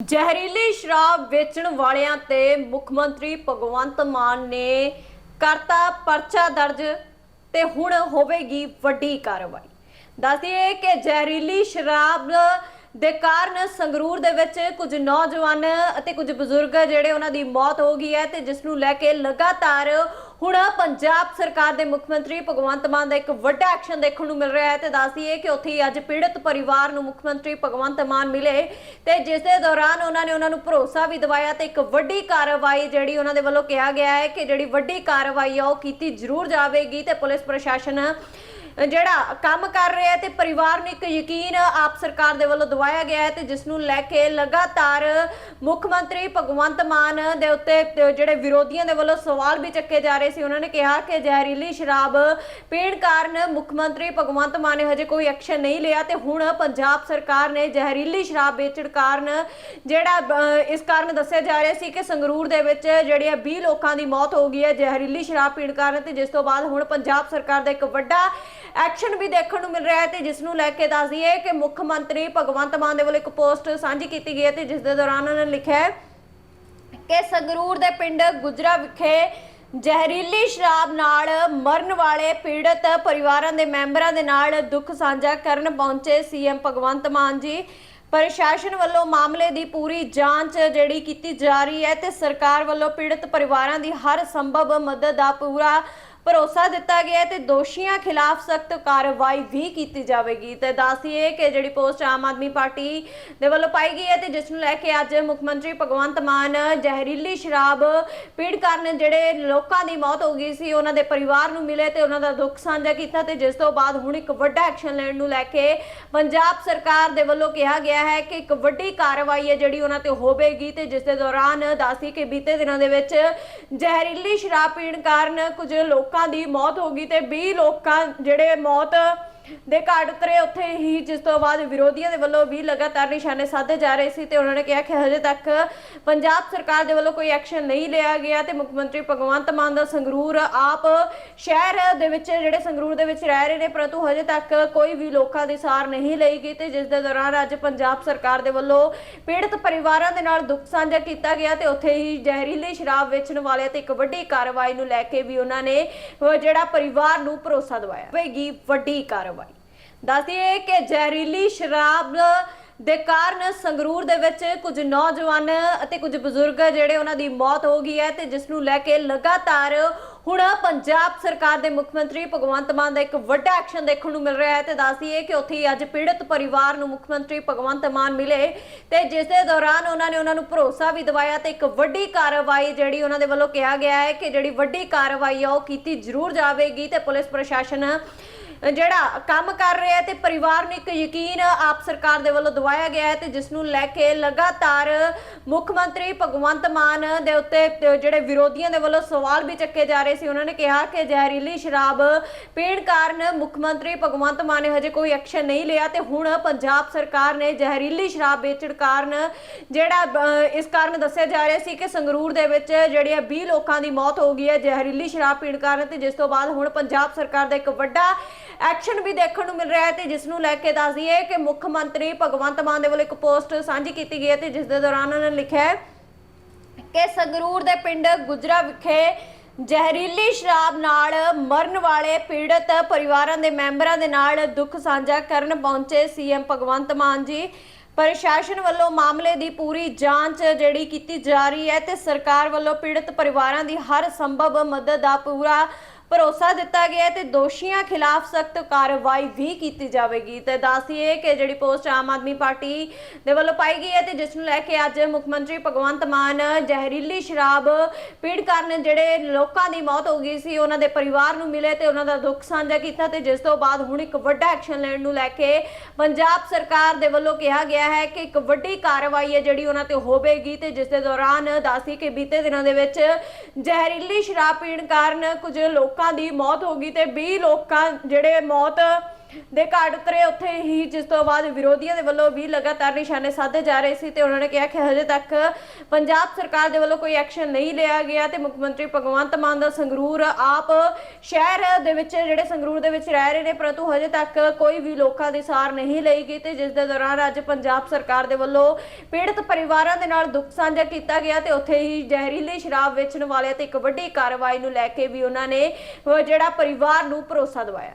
ਜ਼ਹਿਰੀਲੀ ਸ਼ਰਾਬ ਵੇਚਣ ਵਾਲਿਆਂ ਤੇ ਮੁੱਖ ਮੰਤਰੀ ਭਗਵੰਤ ਮਾਨ ਨੇ ਕਰਤਾ ਪਰਚਾ ਦਰਜ ਤੇ ਹੁਣ ਹੋਵੇਗੀ ਵੱਡੀ ਕਾਰਵਾਈ। ਦੱਸਦੀਏ ਕਿ ਜ਼ਹਿਰੀਲੀ ਸ਼ਰਾਬ ਦੇ ਕਾਰਨ ਸੰਗਰੂਰ ਦੇ ਵਿੱਚ ਕੁਝ ਨੌਜਵਾਨ ਅਤੇ ਕੁਝ ਬਜ਼ੁਰਗ ਜਿਹੜੇ ਉਹਨਾਂ ਦੀ ਮੌਤ ਹੋ ਗਈ ਹੈ ਤੇ ਜਿਸ ਨੂੰ ਲੈ ਕੇ ਲਗਾਤਾਰ ਹੁਣ ਪੰਜਾਬ ਸਰਕਾਰ ਦੇ ਮੁੱਖ ਮੰਤਰੀ ਭਗਵੰਤ ਮਾਨ ਦਾ ਇੱਕ ਵੱਡਾ ਐਕਸ਼ਨ ਦੇਖਣ ਨੂੰ ਮਿਲ ਰਿਹਾ ਹੈ ਤੇ ਦੱਸਦੀਏ ਕਿ ਉੱਥੇ ਹੀ ਅੱਜ ਪੀੜਤ ਪਰਿਵਾਰ ਨੂੰ ਮੁੱਖ ਮੰਤਰੀ ਭਗਵੰਤ ਮਾਨ ਮਿਲੇ ਤੇ ਜਿਸ ਦੇ ਦੌਰਾਨ ਉਹਨਾਂ ਨੇ ਉਹਨਾਂ ਨੂੰ ਭਰੋਸਾ ਵੀ ਦਿਵਾਇਆ ਤੇ ਇੱਕ ਵੱਡੀ ਕਾਰਵਾਈ ਜਿਹੜੀ ਉਹਨਾਂ ਦੇ ਵੱਲੋਂ ਕਿਹਾ ਗਿਆ ਹੈ ਕਿ ਜਿਹੜੀ ਵੱਡੀ ਕਾਰਵਾਈ ਆ ਉਹ ਕੀਤੀ ਜ਼ਰੂਰ ਜਾਵੇਗੀ ਤੇ ਪੁਲਿਸ ਪ੍ਰਸ਼ਾਸਨ ਜਿਹੜਾ ਕੰਮ ਕਰ ਰਿਹਾ ਹੈ ਤੇ ਪਰਿਵਾਰ ਨੂੰ ਇੱਕ ਯਕੀਨ ਆਪ ਸਰਕਾਰ ਦੇ ਵੱਲੋਂ ਦਵਾਇਆ ਗਿਆ ਹੈ ਤੇ ਜਿਸ ਨੂੰ ਲੈ ਕੇ ਲਗਾਤਾਰ ਮੁੱਖ ਮੰਤਰੀ ਭਗਵੰਤ ਮਾਨ ਦੇ ਉੱਤੇ ਜਿਹੜੇ ਵਿਰੋਧੀਆਂ ਦੇ ਵੱਲੋਂ ਸਵਾਲ ਵੀ ਚੱਕੇ ਜਾ ਰਹੇ ਸੀ। ਉਹਨਾਂ ਨੇ ਕਿਹਾ ਕਿ ਜ਼ਹਿਰੀਲੀ ਸ਼ਰਾਬ ਪੀਣ ਕਾਰਨ ਮੁੱਖ ਮੰਤਰੀ ਭਗਵੰਤ ਮਾਨ ਨੇ ਹਜੇ ਕੋਈ ਐਕਸ਼ਨ ਨਹੀਂ ਲਿਆ ਤੇ ਹੁਣ ਪੰਜਾਬ ਸਰਕਾਰ ਨੇ ਜ਼ਹਿਰੀਲੀ ਸ਼ਰਾਬ ਵੇਚਣ ਕਾਰਨ ਜਿਹੜਾ ਇਸ ਕਾਰਨ ਦੱਸਿਆ ਜਾ ਰਿਹਾ ਸੀ ਕਿ ਸੰਗਰੂਰ ਦੇ ਵਿੱਚ ਜਿਹੜੇ ਆ 20 ਲੋਕਾਂ ਦੀ ਮੌਤ ਹੋ ਗਈ ਹੈ ਜ਼ਹਿਰੀਲੀ ਸ਼ਰਾਬ ਪੀਣ ਕਾਰਨ ਤੇ ਜਿਸ ਤੋਂ ਬਾਅਦ ਹੁਣ ਪੰਜਾਬ ਸਰਕਾਰ ਦਾ ਇੱਕ ਵੱਡਾ ਐਕਸ਼ਨ ਵੀ ਦੇਖਣ ਨੂੰ ਮਿਲ ਰਿਹਾ ਹੈ ਤੇ ਜਿਸ ਨੂੰ ਲੈ ਕੇ ਦੱਸ ਦਈਏ ਕਿ ਮੁੱਖ ਮੰਤਰੀ ਭਗਵੰਤ ਮਾਨ ਦੇ ਵੱਲੋਂ ਇੱਕ ਪੋਸਟ ਸਾਂਝੀ ਕੀਤੀ ਗਈ ਹੈ ਤੇ ਜਿਸ ਦੇ ਦੌਰਾਨ ਉਹਨਾਂ ਨੇ ਲਿਖਿਆ ਹੈ ਕਿ ਸੰਗਰੂਰ ਦੇ ਪਿੰਡ ਗੁਜਰਾ ਵਿਖੇ ਜ਼ਹਿਰੀਲੀ ਸ਼ਰਾਬ ਨਾਲ ਮਰਨ ਵਾਲੇ ਪੀੜਤ ਪਰਿਵਾਰਾਂ ਦੇ ਮੈਂਬਰਾਂ ਦੇ ਨਾਲ ਦੁੱਖ ਸਾਂਝਾ ਕਰਨ ਪਹੁੰਚੇ ਸੀਐਮ ਭਗਵੰਤ ਮਾਨ ਜੀ। ਪ੍ਰਸ਼ਾਸਨ ਵੱਲੋਂ ਮਾਮਲੇ ਦੀ ਪੂਰੀ ਜਾਂਚ ਜਿਹੜੀ ਕੀਤੀ ਜਾ ਰਹੀ ਹੈ ਤੇ ਸਰਕਾਰ ਵੱਲੋਂ ਪੀੜਤ ਪਰਿਵਾਰਾਂ ਦੀ ਹਰ ਸੰਭਵ ਮਦਦ ਦਾ ਪੂਰਾ ਭਰੋਸਾ ਦਿੱਤਾ ਗਿਆ ਹੈ ਤੇ ਦੋਸ਼ੀਆਂ ਖਿਲਾਫ ਸਖਤ ਕਾਰਵਾਈ ਵੀ ਕੀਤੀ ਜਾਵੇਗੀ। ਤੇ ਦੱਸੀਏ ਕਿ ਜਿਹੜੀ ਪੋਸਟ ਆਮ ਆਦਮੀ ਪਾਰਟੀ ਦੇ ਵੱਲੋਂ ਪਾਈ ਗਈ ਹੈ ਤੇ ਜਿਸ ਨੂੰ ਲੈ ਕੇ ਅੱਜ ਮੁੱਖ ਮੰਤਰੀ ਭਗਵੰਤ ਮਾਨ ਜ਼ਹਿਰੀਲੀ ਸ਼ਰਾਬ ਪੀੜ ਕਾਰਨ ਜਿਹੜੇ ਲੋਕਾਂ ਦੀ ਮੌਤ ਹੋ ਗਈ ਸੀ, ਉਹਨਾਂ ਦੇ ਪਰਿਵਾਰ ਨੂੰ ਮਿਲੇ ਤੇ ਉਹਨਾਂ ਦਾ ਦੁੱਖ ਸਾਂਝਾ ਕੀਤਾ ਤੇ ਜਿਸ ਤੋਂ ਬਾਅਦ ਹੁਣ ਇੱਕ ਵੱਡਾ ਐਕਸ਼ਨ ਲੈਣ ਨੂੰ ਲੈ ਕੇ ਪੰਜਾਬ ਸਰਕਾਰ ਦੇ ਵੱਲੋਂ ਕਿਹਾ ਗਿਆ ਹੈ ਕਿ ਇੱਕ ਵੱਡੀ ਕਾਰਵਾਈ ਹੈ ਜਿਹੜੀ ਉਹਨਾਂ ਤੇ ਹੋਵੇਗੀ ਤੇ ਜਿਸ ਦੇ ਦੌਰਾਨ ਦੱਸੀ ਕਿ ਬੀਤੇ ਦਿਨਾਂ ਦੇ ਵਿੱਚ ਜ਼ਹਿਰੀਲੀ ਸ਼ਰਾਬ ਪੀਣ ਕਾਰਨ ਕੁਝ ਲੋਕਾਂ ਦੀ ਮੌਤ ਹੋ ਗਈ ਤੇ 20 ਲੋਕਾਂ ਜਿਹੜੇ ਮੌਤ ਦੇ ਘਾਟ ਉਤਰੇ, ਉੱਥੇ ਹੀ ਜਿਸ ਤੋਂ ਬਾਅਦ ਵਿਰੋਧੀਆਂ ਦੇ ਵੱਲੋਂ ਵੀ ਲਗਾਤਾਰ ਨਿਸ਼ਾਨੇ ਸਾਧੇ ਜਾ ਰਹੇ ਸੀ ਤੇ ਉਹਨਾਂ ਨੇ ਕਿਹਾ ਕਿ ਹਜੇ ਤੱਕ ਪੰਜਾਬ ਸਰਕਾਰ ਦੇ ਵੱਲੋਂ ਕੋਈ ਐਕਸ਼ਨ ਨਹੀਂ ਲਿਆ ਗਿਆ ਤੇ ਮੁੱਖ ਮੰਤਰੀ ਭਗਵੰਤ ਮਾਨ ਦਾ ਸੰਗਰੂਰ ਆਪ ਸ਼ਹਿਰ ਦੇ ਵਿੱਚ, ਜਿਹੜੇ ਸੰਗਰੂਰ ਦੇ ਵਿੱਚ ਰਹਿ ਰਹੇ ਨੇ, ਪਰੰਤੂ ਹਜੇ ਤੱਕ ਕੋਈ ਵੀ ਲੋਕਾਂ ਦੀ ਸਾਰ ਨਹੀਂ ਲਈ ਗਈ ਤੇ ਜਿਸ ਦੇ ਦੌਰਾਨ ਅੱਜ ਪੰਜਾਬ ਸਰਕਾਰ ਦੇ ਵੱਲੋਂ ਪੀੜਤ ਪਰਿਵਾਰਾਂ ਦੇ ਨਾਲ ਦੁੱਖ ਸਾਂਝਾ ਕੀਤਾ ਗਿਆ ਤੇ ਉੱਥੇ ਹੀ ਜ਼ਹਿਰੀਲੀ ਸ਼ਰਾਬ ਵੇਚਣ ਵਾਲਿਆਂ ਤੇ ਇੱਕ ਵੱਡੀ ਕਾਰਵਾਈ ਨੂੰ ਲੈ ਕੇ ਵੀ ਉਹਨਾਂ ਨੇ ਜਿਹੜਾ ਪਰਿਵਾਰ ਨੂੰ ਭਰੋਸਾ ਦਿਵਾਇਆ। ਹੋਵੇਗੀ ਵੱਡੀ ਕਾਰਵਾਈ। ਦੱਸਦੀਏ ਕਿ ਜ਼ਹਿਰੀਲੀ ਸ਼ਰਾਬ ਦੇ ਕਾਰਨ ਸੰਗਰੂਰ ਦੇ ਵਿੱਚ ਕੁਝ ਨੌਜਵਾਨ ਅਤੇ ਕੁਝ ਬਜ਼ੁਰਗ ਜਿਹੜੇ ਉਹਨਾਂ ਦੀ ਮੌਤ ਹੋ ਗਈ ਹੈ ਤੇ ਜਿਸ ਨੂੰ ਲੈ ਕੇ ਲਗਾਤਾਰ ਹੁਣ ਪੰਜਾਬ ਸਰਕਾਰ ਦੇ ਮੁੱਖ ਮੰਤਰੀ ਭਗਵੰਤ ਮਾਨ ਦਾ ਇੱਕ ਵੱਡਾ ਐਕਸ਼ਨ ਦੇਖਣ ਨੂੰ ਮਿਲ ਰਿਹਾ ਹੈ ਤੇ ਦੱਸਦੀਏ ਕਿ ਉੱਥੇ ਹੀ ਅੱਜ ਪੀੜਤ ਪਰਿਵਾਰ ਨੂੰ ਮੁੱਖ ਮੰਤਰੀ ਭਗਵੰਤ ਮਾਨ ਮਿਲੇ ਤੇ ਜਿਸ ਦੇ ਦੌਰਾਨ ਉਹਨਾਂ ਨੇ ਉਹਨਾਂ ਨੂੰ ਭਰੋਸਾ ਵੀ ਦਿਵਾਇਆ ਤੇ ਇੱਕ ਵੱਡੀ ਕਾਰਵਾਈ ਜਿਹੜੀ ਉਹਨਾਂ ਦੇ ਵੱਲੋਂ ਕਿਹਾ ਗਿਆ ਹੈ ਕਿ ਜਿਹੜੀ ਵੱਡੀ ਕਾਰਵਾਈ ਆ ਉਹ ਕੀਤੀ ਜ਼ਰੂਰ ਜਾਵੇਗੀ ਤੇ ਪੁਲਿਸ ਪ੍ਰਸ਼ਾਸਨ ਜਿਹੜਾ ਕੰਮ ਕਰ ਰਿਹਾ ਹੈ ਤੇ ਪਰਿਵਾਰ ਨੂੰ ਇੱਕ ਯਕੀਨ ਆਪ ਸਰਕਾਰ ਦੇ ਵੱਲੋਂ ਦਵਾਇਆ ਗਿਆ ਹੈ ਤੇ ਜਿਸ ਨੂੰ ਲੈ ਕੇ ਲਗਾਤਾਰ ਮੁੱਖ ਮੰਤਰੀ ਭਗਵੰਤ ਮਾਨ ਦੇ ਉੱਤੇ ਜਿਹੜੇ ਵਿਰੋਧੀਆਂ ਦੇ ਵੱਲੋਂ ਸਵਾਲ ਵੀ ਚੱਕੇ ਜਾ ਰਹੇ ਸੀ, ਉਹਨਾਂ ਨੇ ਕਿਹਾ ਕਿ ਜ਼ਹਿਰੀਲੀ ਸ਼ਰਾਬ ਪੀਣ ਕਾਰਨ ਮੁੱਖ ਮੰਤਰੀ ਭਗਵੰਤ ਮਾਨ ਨੇ ਹਜੇ ਕੋਈ ਐਕਸ਼ਨ ਨਹੀਂ ਲਿਆ ਤੇ ਹੁਣ ਪੰਜਾਬ ਸਰਕਾਰ ਨੇ ਜ਼ਹਿਰੀਲੀ ਸ਼ਰਾਬ ਵੇਚਣ ਕਾਰਨ ਜਿਹੜਾ ਇਸ ਕਾਰਨ ਦੱਸਿਆ ਜਾ ਰਿਹਾ ਸੀ ਕਿ ਸੰਗਰੂਰ ਦੇ ਵਿੱਚ ਜਿਹੜੇ ਆ 20 ਲੋਕਾਂ ਦੀ ਮੌਤ ਹੋ ਗਈ ਹੈ ਜ਼ਹਿਰੀਲੀ ਸ਼ਰਾਬ ਪੀਣ ਕਾਰਨ ਤੇ ਜਿਸ ਤੋਂ ਬਾਅਦ ਹੁਣ ਪੰਜਾਬ ਸਰਕਾਰ ਦਾ ਇੱਕ ਵੱਡਾ ਐਕਸ਼ਨ ਵੀ ਦੇਖਣ ਨੂੰ ਮਿਲ ਰਿਹਾ ਹੈ ਤੇ ਜਿਸ ਨੂੰ ਲੈ ਕੇ ਦੱਸ ਦਈਏ ਕਿ ਮੁੱਖ ਮੰਤਰੀ ਭਗਵੰਤ ਮਾਨ ਦੇ ਵੱਲੋਂ ਇੱਕ ਪੋਸਟ ਸਾਂਝੀ ਕੀਤੀ ਗਈ ਹੈ ਤੇ ਜਿਸ ਦੇ ਦੌਰਾਨ ਉਹਨਾਂ ਨੇ ਲਿਖਿਆ ਹੈ ਕਿ ਸੰਗਰੂਰ ਦੇ ਪਿੰਡ ਗੁਜਰਾ ਵਿਖੇ ਜ਼ਹਿਰੀਲੀ ਸ਼ਰਾਬ ਨਾਲ ਮਰਨ ਵਾਲੇ ਪੀੜਤ ਪਰਿਵਾਰਾਂ ਦੇ ਮੈਂਬਰਾਂ ਦੇ ਨਾਲ ਦੁੱਖ ਸਾਂਝਾ ਕਰਨ ਪਹੁੰਚੇ ਸੀਐਮ ਭਗਵੰਤ ਮਾਨ ਜੀ। ਪ੍ਰਸ਼ਾਸਨ ਵੱਲੋਂ ਮਾਮਲੇ ਦੀ ਪੂਰੀ ਜਾਂਚ ਜਿਹੜੀ ਕੀਤੀ ਜਾ ਰਹੀ ਹੈ ਤੇ ਸਰਕਾਰ ਵੱਲੋਂ ਪੀੜਤ ਪਰਿਵਾਰਾਂ ਦੀ ਹਰ ਸੰਭਵ ਮਦਦ ਦਾ ਪੂਰਾ ਭਰੋਸਾ ਦਿੱਤਾ ਗਿਆ ਹੈ ਤੇ ਦੋਸ਼ੀਆਂ ਖਿਲਾਫ ਸਖਤ ਕਾਰਵਾਈ ਵੀ ਕੀਤੀ ਜਾਵੇਗੀ। ਤੇ ਦੱਸੀਏ ਕਿ ਜਿਹੜੀ ਪੋਸਟ ਆਮ ਆਦਮੀ ਪਾਰਟੀ ਦੇ ਵੱਲੋਂ ਪਾਈ ਗਈ ਹੈ ਤੇ ਜਿਸ ਨੂੰ ਲੈ ਕੇ ਅੱਜ ਮੁੱਖ ਮੰਤਰੀ ਭਗਵੰਤ ਮਾਨ ਜ਼ਹਿਰੀਲੀ ਸ਼ਰਾਬ ਪੀੜ ਕਾਰਨ ਜਿਹੜੇ ਲੋਕਾਂ ਦੀ ਮੌਤ ਹੋ ਗਈ ਸੀ, ਉਹਨਾਂ ਦੇ ਪਰਿਵਾਰ ਨੂੰ ਮਿਲੇ ਤੇ ਉਹਨਾਂ ਦਾ ਦੁੱਖ ਸਾਂਝਾ ਕੀਤਾ ਤੇ ਜਿਸ ਤੋਂ ਬਾਅਦ ਹੁਣ ਇੱਕ ਵੱਡਾ ਐਕਸ਼ਨ ਲੈਣ ਨੂੰ ਲੈ ਕੇ ਪੰਜਾਬ ਸਰਕਾਰ ਦੇ ਵੱਲੋਂ ਕਿਹਾ ਗਿਆ ਹੈ ਕਿ ਇੱਕ ਵੱਡੀ ਕਾਰਵਾਈ ਹੈ ਜਿਹੜੀ ਉਹਨਾਂ ਤੇ ਹੋਵੇਗੀ ਤੇ ਜਿਸ ਦੇ ਦੌਰਾਨ ਦੱਸੀ ਕਿ ਬੀਤੇ ਦਿਨਾਂ ਦੇ ਵਿੱਚ ਜ਼ਹਿਰੀਲੀ ਸ਼ਰਾਬ ਪੀਣ ਕਾਰਨ ਕੁਝ ਲੋਕ ਲੋਕਾਂ ਦੀ ਮੌਤ ਹੋ ਗਈ ਤੇ 20 ਲੋਕਾਂ ਜਿਹੜੇ ਮੌਤ ਦੇ ਘਾਟ ਉਤਰੇ, ਉੱਥੇ ਹੀ ਜਿਸ ਤੋਂ ਬਾਅਦ ਵਿਰੋਧੀਆਂ ਦੇ ਵੱਲੋਂ ਵੀ ਲਗਾਤਾਰ ਨਿਸ਼ਾਨੇ ਸਾਧੇ ਜਾ ਰਹੇ ਸੀ ਤੇ ਉਹਨਾਂ ਨੇ ਕਿਹਾ ਕਿ ਹਜੇ ਤੱਕ ਪੰਜਾਬ ਸਰਕਾਰ ਦੇ ਵੱਲੋਂ ਕੋਈ ਐਕਸ਼ਨ ਨਹੀਂ ਲਿਆ ਗਿਆ ਤੇ ਮੁੱਖ ਮੰਤਰੀ ਭਗਵੰਤ ਮਾਨ ਦਾ ਸੰਗਰੂਰ ਆਪ ਸ਼ਹਿਰ ਦੇ ਵਿੱਚ, ਜਿਹੜੇ ਸੰਗਰੂਰ ਦੇ ਵਿੱਚ ਰਹਿ ਰਹੇ ਨੇ, ਪਰੰਤੂ ਹਜੇ ਤੱਕ ਕੋਈ ਵੀ ਲੋਕਾਂ ਦੀ ਸਾਰ ਨਹੀਂ ਲਈ ਗਈ ਤੇ ਜਿਸ ਦੇ ਦੌਰਾਨ ਅੱਜ ਪੰਜਾਬ ਸਰਕਾਰ ਦੇ ਵੱਲੋਂ ਪੀੜਤ ਪਰਿਵਾਰਾਂ ਦੇ ਨਾਲ ਦੁੱਖ ਸਾਂਝਾ ਕੀਤਾ ਗਿਆ ਤੇ ਉੱਥੇ ਹੀ ਜ਼ਹਿਰੀਲੀ ਸ਼ਰਾਬ ਵੇਚਣ ਵਾਲਿਆਂ ਤੇ ਇੱਕ ਵੱਡੀ ਕਾਰਵਾਈ ਨੂੰ ਲੈ ਕੇ ਵੀ ਉਹਨਾਂ ਨੇ ਜਿਹੜਾ ਪਰਿਵਾਰ ਨੂੰ ਭਰੋਸਾ ਦਿਵਾਇਆ।